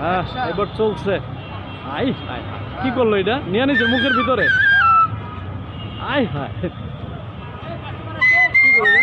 হ্যাঁ এবার চলছে। আই হায়। কি করল এটা? নিয়ে নিছে মুখের ভিতরে। আই হায়। কি করল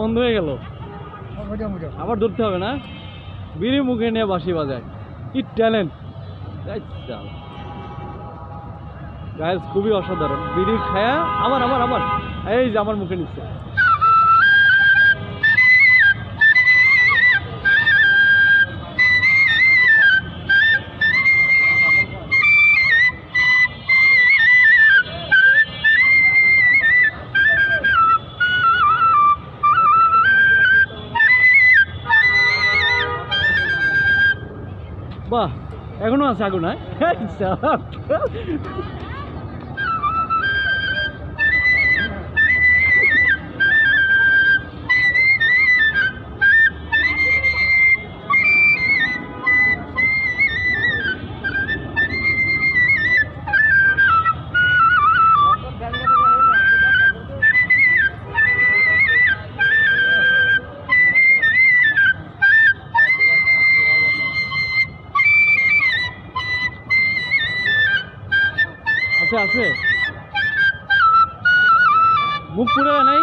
বন্ধ হয়ে গেল। আবার ধরতে হবে না? বিড়ি মুখে নিয়ে বাঁশি বাজায়। কি ট্যালেন্ট গাইজ খুবই অসাধারণ। বিড়ি খায়া আবার আবার আবার এই যে আমার মুখে নিচ্ছে। বাহ এখনও আছে আগুন হ্যাঁ? আছে আছে? মুখ পুড়ে নাই?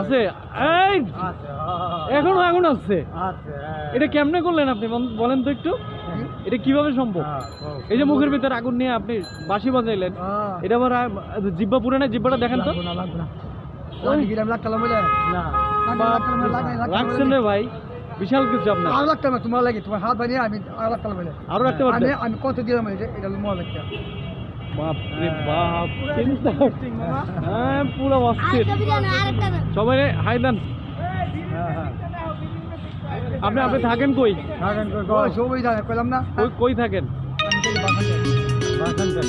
আছে? এই! এখনও আগুন আছে এটা কেমনে করলেন আপনি? বলেন তো একটু। এটা কীভাবে সম্ভব? এই যে মুখের ভিতরে আগুন নিয়ে আপনি বাঁশি বাজাইলেন। এটা আবার জিব্বা পুরে না জিব্বাটা দেখেন তো। রাখছেন রে ভাই বিশাল কিছু আপনার। তোমার লাগে তোমার হাত বানিয়ে আমি আর রাখতে পারব আরও রাখতে আমি আমি কত দিলাম এটা এটা মোয়া লাগছে বাপ রে বাপ চিন্তা হ্যাঁ পুরো অস্থির। সবাই রে হাই দেন। আপনি আপনি থাকেন কই? সবাই জানে কইলাম না। কই কই থাকেন? আমি তো বাসন যাই।